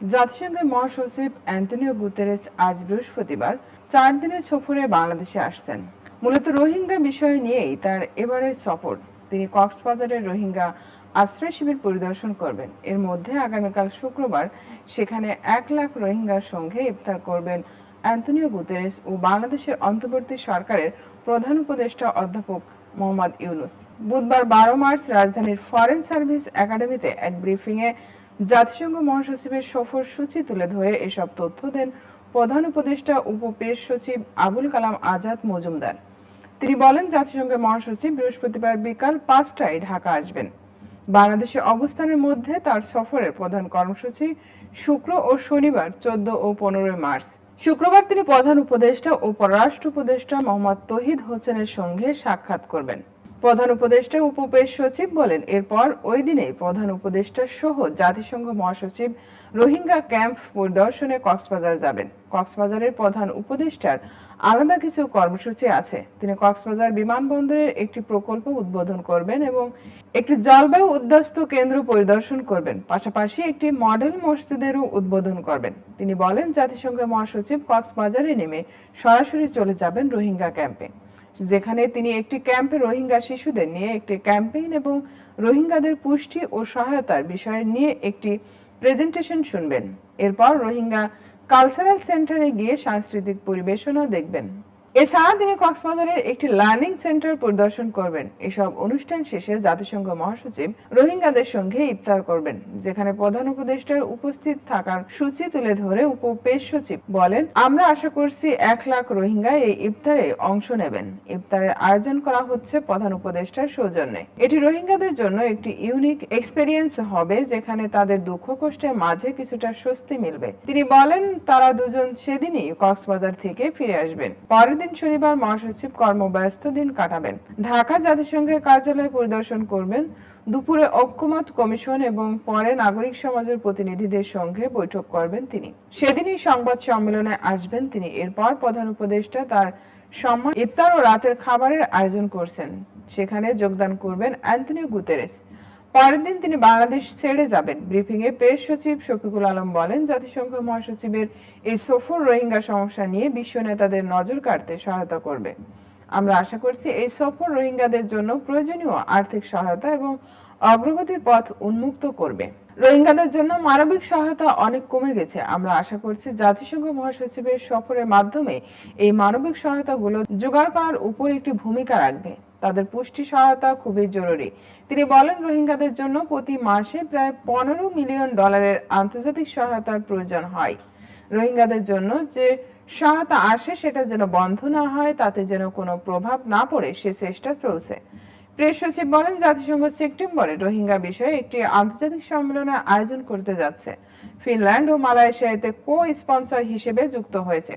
জাতিসংঘের মহাসচিব Antonio Guterres আজ বৃহস্পতিবার চার দিনের সফরে বাংলাদেশে আসছেন। মূলত রোহিঙ্গা বিষয় নিয়েই তার এবারের সফর। তিনি কক্সবাজারের রোহিঙ্গা আশ্রয় শিবির পরিদর্শন করবেন। এর মধ্যে আগামীকাল শুক্রবার সেখানে এক লাখ রোহিঙ্গার সঙ্গে ইফতার করবেন অ্যান্টনিও গুতেরেস ও বাংলাদেশের অন্তর্বর্তী সরকারের প্রধান উপদেষ্টা অধ্যাপক মোহাম্মদ ইউনুস। বুধবার বারো মার্চ রাজধানীর ফরেন সার্ভিস একাডেমিতে এক ব্রিফিংয়ে জাতিসংঘ মহাসচিবের সফর সূচি তুলে ধরে এসব তথ্য দেন প্রধান উপদেষ্টা উপপেশ সচিব আবুল কালাম আজাদ মজুমদার। তিনি বলেন, জাতিসংঘের মহাসচিব বৃহস্পতিবার বিকাল পাঁচটায় ঢাকা আসবেন। বাংলাদেশের অবস্থানের মধ্যে তার সফরের প্রধান কর্মসূচি শুক্র ও শনিবার, চোদ্দ ও পনেরোই মার্চ। শুক্রবার তিনি প্রধান উপদেষ্টা ও পররাষ্ট্র উপদেষ্টা মোহাম্মদ তহিদ হোসেনের সঙ্গে সাক্ষাৎ করবেন। প্রধান উপদেষ্টা উপপেশ সচিব বলেন, এরপর ওই দিনেই প্রধান উপদেষ্টা সহ জাতিসংঘ মহাসচিব রোহিঙ্গা ক্যাম্প পরিদর্শনে কক্সবাজার যাবেন। কক্সবাজারের প্রধান উপদেষ্টার আলাদা কিছু কর্মসূচি আছে। তিনি কক্সবাজার বিমানবন্দরের একটি প্রকল্প উদ্বোধন করবেন এবং একটি জলবায়ু উদ্বাস্তু কেন্দ্র পরিদর্শন করবেন। পাশাপাশি একটি মডেল মসজিদেরও উদ্বোধন করবেন। তিনি বলেন জাতিসংঘের মহাসচিব কক্সবাজারে নেমে সরাসরি চলে যাবেন রোহিঙ্গা ক্যাম্পে। যেখানে তিনি একটি ক্যাম্পে রোহিঙ্গা শিশুদের নিয়ে একটি ক্যাম্পেইন এবং রোহিঙ্গাদের পুষ্টি ও সহায়তার বিষয়ে নিয়ে একটি প্রেজেন্টেশন শুনবেন। এরপর রোহিঙ্গা কালচারাল সেন্টারে গিয়ে সাংস্কৃতিক পরিবেশনা দেখবেন। এছাড়া তিনি কক্সবাজারের একটি লার্নিং সেন্টার পরিদর্শন করবেন। এসব অনুষ্ঠান শেষে জাতিসংঘ মহাসচিব রোহিঙ্গাদের সঙ্গে ইফতার করবেন, যেখানে প্রধান উপদেষ্টার উপস্থিত থাকার সূচি তুলে ধরে সচিব বলেন, আমরা আশা করছি এক লাখ রোহিঙ্গা এই ইফতারে অংশ নেবেন। ইফতারের আয়োজন করা হচ্ছে প্রধান উপদেষ্টার সৌজন্যে। এটি রোহিঙ্গাদের জন্য একটি ইউনিক এক্সপেরিয়েন্স হবে, যেখানে তাদের দুঃখ কষ্টের মাঝে কিছুটা স্বস্তি মিলবে। তিনি বলেন, তারা দুজন সেদিনই কক্সবাজার থেকে ফিরে আসবেন। পরের শনিবার মহাসচিব কর্মব্যস্ত দিন কাটাবেন। ঢাকা জাতিসংঘের কার্যালয় পরিদর্শন করবেন। দুপুরে ঐক্যমত কমিশন এবং পরে নাগরিক সমাজের প্রতিনিধিদের সঙ্গে বৈঠক করবেন তিনি। সেদিনই সংবাদ সম্মেলনে আসবেন তিনি। এরপর প্রধান উপদেষ্টা তার সম্মান, ইফতার ও রাতের খাবারের আয়োজন করছেন। সেখানে যোগদান করবেন অ্যান্টনিও গুতেরেস। পরের দিন তিনি বাংলাদেশ ছেড়ে যাবেন। ব্রিফিং এ পেশ সচিব শফিকুল আলম বলেন, জাতিসংঘ মহাসচিবের এই সফর রোহিঙ্গা সমস্যা নিয়ে বিশ্ব নেতাদের নজর কাড়তে সহায়তা করবে। আমরা আশা করছি এই সফর রোহিঙ্গাদের জন্য প্রয়োজনীয় আর্থিক সহায়তা এবং অগ্রগতির পথ উন্মুক্ত করবে। রোহিঙ্গাদের জন্য মানবিক সহায়তা অনেক কমে গেছে। আমরা আশা করছি জাতিসংঘ মহাসচিবের সফরের মাধ্যমে এই মানবিক সহায়তাগুলো জোগাড় করার উপর একটি ভূমিকা রাখবে। তাদের পুষ্টি সহায়তা খুবই জরুরি। তিনি বলেন, রোহিঙ্গাদের জন্য প্রতি মাসে প্রায় পনেরো মিলিয়ন ডলারের আন্তর্জাতিক সহায়তার প্রয়োজন হয়। রোহিঙ্গাদের জন্য যে সহায়তা আসে সেটা যেন বন্ধ না হয়, তাতে যেন কোনো প্রভাব না পড়ে, সে চেষ্টা চলছে। প্রেস সচিব বলেন, জাতিসংঘ সেপ্টেম্বরে রোহিঙ্গা বিষয়ে একটি আন্তর্জাতিক সম্মেলনের আয়োজন করতে যাচ্ছে। ফিনল্যান্ড ও মালয়েশিয়া এতে কো স্পন্সর হিসেবে যুক্ত হয়েছে।